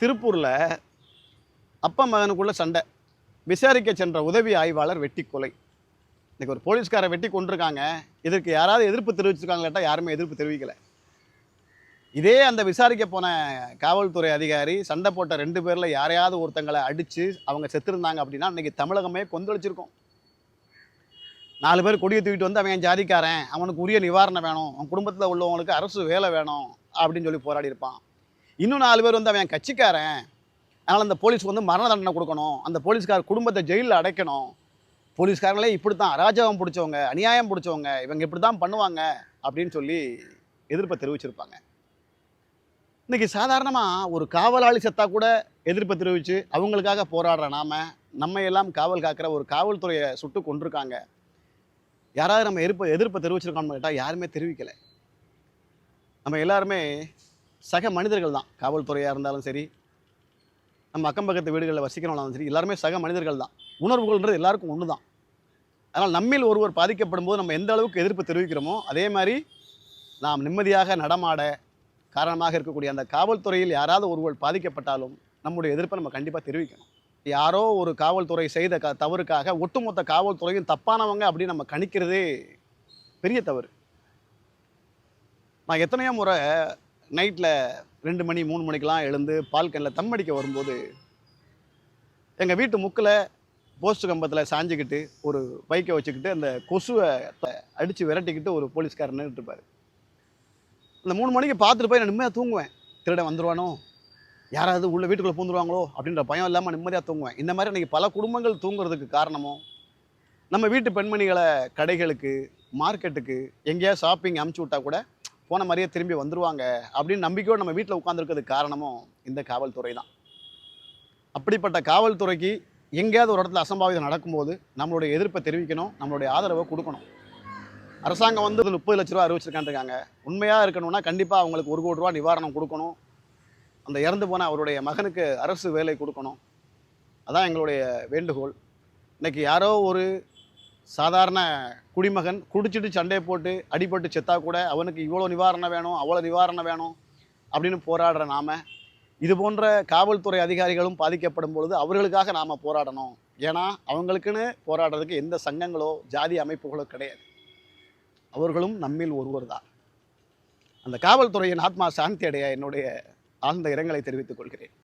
திருப்பூரில் அப்பா மகனுக்குள்ள சண்டை. விசாரிக்க சென்ற உதவி ஆய்வாளர் வெட்டி கொலை இன்றைக்கி ஒரு போலீஸ்காரை வெட்டி கொண்டிருக்காங்க இதற்கு யாராவது எதிர்ப்பு தெரிவிச்சிருக்காங்களாட்டா யாருமே எதிர்ப்பு தெரிவிக்கலை. இதே அந்த விசாரிக்க போன காவல்துறை அதிகாரி சண்டை போட்ட ரெண்டு பேரில் யாரையாவது ஒருத்தங்களை அடித்து அவங்க செத்துருந்தாங்க அப்படின்னா இன்னைக்கு தமிழகமே கொந்தளிச்சிருக்கும். நாலு பேர் கொடியை தூக்கிட்டு வந்து அவன் ஜாதிக்காரன் அவனுக்கு உரிய நிவாரணம் வேணும் அவன் குடும்பத்தில் உள்ளவங்களுக்கு அரசு வேலை வேணும் அப்படின்னு சொல்லி போராடி இருப்பான் இன்னும் நாலு பேர் வந்து அவன் கட்சிக்காரன். அதனால் அந்த போலீஸ்க்கு வந்து மரண தண்டனை கொடுக்கணும். அந்த போலீஸ்கார் குடும்பத்தை ஜெயிலில் அடைக்கணும். போலீஸ்காரங்களே இப்படி தான் அராஜகம் பிடிச்சவங்க அநியாயம் பிடிச்சவங்க இவங்க இப்படி தான் பண்ணுவாங்க அப்படின்னு சொல்லி எதிர்ப்பை தெரிவிச்சிருப்பாங்க. இன்றைக்கி சாதாரணமாக ஒரு காவலாளி செத்தா கூட எதிர்ப்பை தெரிவித்து அவங்களுக்காக போராடுற நாம நம்ம எல்லாம் காவல் காக்கிற ஒரு காவல்துறையை சுட்டு கொண்டிருக்காங்க யாராவது நம்ம எதிர்ப்பு எதிர்ப்பை தெரிவிச்சிருக்கோம்னு கேட்டால் யாருமே தெரிவிக்கலை. நம்ம எல்லாருமே சக மனிதர்கள் தான். காவல்துறையாக இருந்தாலும் சரி நம்ம அக்கம் பக்கத்து வீடுகளில் வசிக்கிறவங்களாலும் சரி எல்லாருமே சக மனிதர்கள் தான். உணர்வுகள்ன்றது எல்லாருக்கும் ஒன்று தான். அதனால் நம்மில் ஒருவர் பாதிக்கப்படும் போது நம்ம எந்த அளவுக்கு எதிர்ப்பு தெரிவிக்கிறோமோ அதே மாதிரி நாம் நிம்மதியாக நடமாட காரணமாக இருக்கக்கூடிய அந்த காவல்துறையில் யாராவது ஒருவர் பாதிக்கப்பட்டாலும் நம்முடைய எதிர்ப்பை நம்ம கண்டிப்பாக தெரிவிக்கணும். யாரோ ஒரு காவல்துறை செய்த க தவறுக்காக ஒட்டுமொத்த காவல்துறையும் தப்பானவங்க அப்படின்னு நம்ம கணிக்கிறதே பெரிய தவறு. நான் எத்தனையோ முறை நைட்டில் ரெண்டு மணி மூணு மணிக்கெலாம் எழுந்து பால் கண்ணில் அடிக்க வரும்போது எங்கள் வீட்டு முக்கில் போஸ்ட் கம்பத்தில் சாஞ்சிக்கிட்டு ஒரு பைக்கை வச்சுக்கிட்டு அந்த கொசுவை அடித்து விரட்டிக்கிட்டு ஒரு போலீஸ்காரன் நின்றுட்டுருப்பார் அந்த மூணு மணிக்கு பார்த்துட்டு போய் நான் நிம்மதியாக தூங்குவேன். திருடன் வந்துருவானோ? யாராவது உள்ள வீட்டுக்குள்ளே பூந்துருவாங்களோ? அப்படின்ற பயம் இல்லாமல் நிம்மதியாக தூங்குவேன். இந்த மாதிரி இன்றைக்கி பல குடும்பங்கள் தூங்குறதுக்கு காரணமும் நம்ம வீட்டு பெண்மணிகளை கடைகளுக்கு மார்க்கெட்டுக்கு எங்கேயாவது ஷாப்பிங் அமுச்சு விட்டா கூட போன மாதிரியே திரும்பி வந்துருவாங்க அப்படின்னு நம்பிக்கையோடு நம்ம வீட்டில் உட்காந்துருக்கிறதுக்கு காரணமும் இந்த காவல்துறை தான். அப்படிப்பட்ட காவல்துறைக்கு எங்கேயாவது ஒரு இடத்துல அசம்பாவிதம் நடக்கும்போது நம்மளுடைய எதிர்ப்பை தெரிவிக்கணும் நம்மளுடைய ஆதரவை கொடுக்கணும். அரசாங்கம் வந்து முப்பது லட்ச ரூபா அறிவிச்சிருக்கான்ருக்காங்க உண்மையாக இருக்கணும்னா கண்டிப்பாக அவங்களுக்கு ஒரு கோடி ரூபா நிவாரணம் கொடுக்கணும். அந்த இறந்து போன அவருடைய மகனுக்கு அரசு வேலை கொடுக்கணும். அதான் எங்களுடைய வேண்டுகோள். இன்றைக்கி யாரோ ஒரு சாதாரண குடிமகன் குடிச்சிட்டு சண்டையை போட்டு அடிபட்டு செத்தா கூட அவனுக்கு இவ்வளோ நிவாரணம் வேணும் அவ்வளோ நிவாரணம் வேணும் அப்படின்னு போராடுற நாம. இது போன்ற காவல்துறை அதிகாரிகளும் பாதிக்கப்படும் பொழுது அவர்களுக்காக நாம் போராடணும். ஏன்னா அவங்களுக்குன்னு போராடுறதுக்கு எந்த சங்கங்களோ ஜாதி அமைப்புகளோ கிடையாது. அவர்களும் நம்மில் ஒருவர் தான். அந்த காவல்துறையின் ஆத்மா சாந்தி அடைய என்னுடைய ஆழ்ந்த இரங்கலை தெரிவித்துக் கொள்கிறேன்.